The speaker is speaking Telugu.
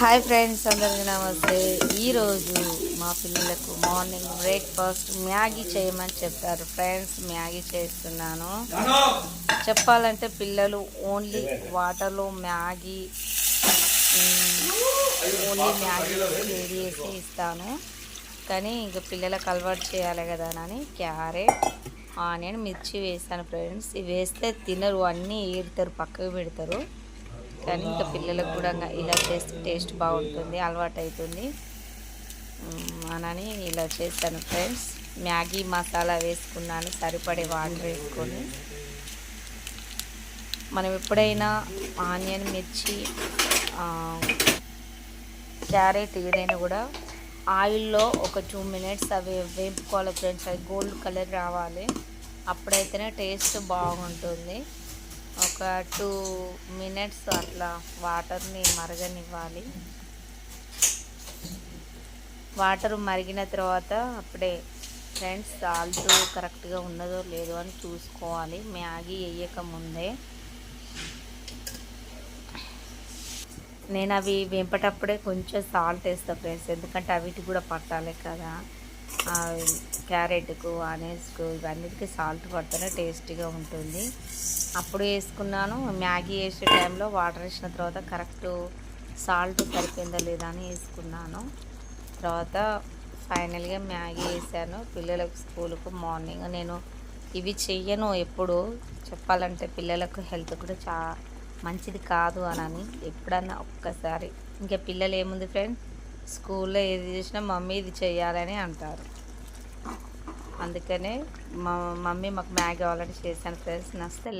హాయ్ ఫ్రెండ్స్ అందరికీ నమస్తే. ఈరోజు మా పిల్లలకు మార్నింగ్ బ్రేక్ఫాస్ట్ మ్యాగీ చేయమని చెప్పారు. ఫ్రెండ్స్ మ్యాగీ చేస్తున్నాను. చెప్పాలంటే పిల్లలు ఓన్లీ వాటర్లో మ్యాగీ ఓన్లీ మ్యాగీ వేడి చేసి ఇస్తాను. కానీ ఇంకా పిల్లలకు అలవాటు చేయాలి కదా అని క్యారెట్ ఆనియన్ మిర్చి వేసాను ఫ్రెండ్స్ ఇవి వేస్తే తినరు అన్నీ ఏడతారు పక్కకు పెడతారు. కానీ ఇంకా పిల్లలకు కూడా ఇలా చేస్తే టేస్ట్ బాగుంటుంది అలవాటు అవుతుంది అనని ఇలా చేశాను ఫ్రెండ్స్. మ్యాగీ మసాలా వేసుకున్నాను సరిపడే వాటర్ వేసుకొని. మనం ఎప్పుడైనా ఆనియన్ మిర్చి క్యారెట్ ఏదైనా కూడా ఆయిల్లో ఒక టూ మినిట్స్ అవి వేపుకోవాలి ఫ్రెండ్స్. అవి గోల్డ్ కలర్ రావాలి. అప్పుడైతేనే టేస్ట్ బాగుంటుంది. ఒక టూ మినిట్స్ అట్లా వాటర్ని మరగనివ్వాలి. వాటర్ మరిగిన తర్వాత అప్పుడే ఫ్రెండ్స్ సాల్ట్ కరెక్ట్గా ఉన్నదో లేదో అని చూసుకోవాలి. మ్యాగీ వేయక ముందే. నేను అవి వేపటప్పుడే కొంచెం సాల్ట్ వేస్తాను ఫ్రెండ్స్ ఎందుకంటే అవిటి కూడా పట్టాలి కదా. క్యారెట్కు ఆనియన్స్కు ఇవన్నిటికీ సాల్ట్ పడితేనే టేస్టీగా ఉంటుంది. అప్పుడు వేసుకున్నాను. మ్యాగీ వేసే టైంలో వాటర్ వేసిన తర్వాత కరెక్ట్ సాల్ట్ సరిపోయిందా లేదా అని వేసుకున్నాను. తర్వాత ఫైనల్గా మ్యాగీ వేసాను. పిల్లలకు స్కూల్కు మార్నింగ్ నేను ఇవి చెయ్యను ఎప్పుడు. చెప్పాలంటే పిల్లలకు హెల్త్ కూడా చా మంచిది కాదు అని ఎప్పుడన్నా ఒక్కసారి. ఇంకా పిల్లలు ఏముంది ఫ్రెండ్స్ స్కూల్లో ఏది చేసినా మమ్మీ ఇది చేయాలని అంటారు. అందుకనే మా మమ్మీ మాకు మ్యాగీ ఆల్రెడీ చేశాను ఫ్రెండ్స్. నచ్చితే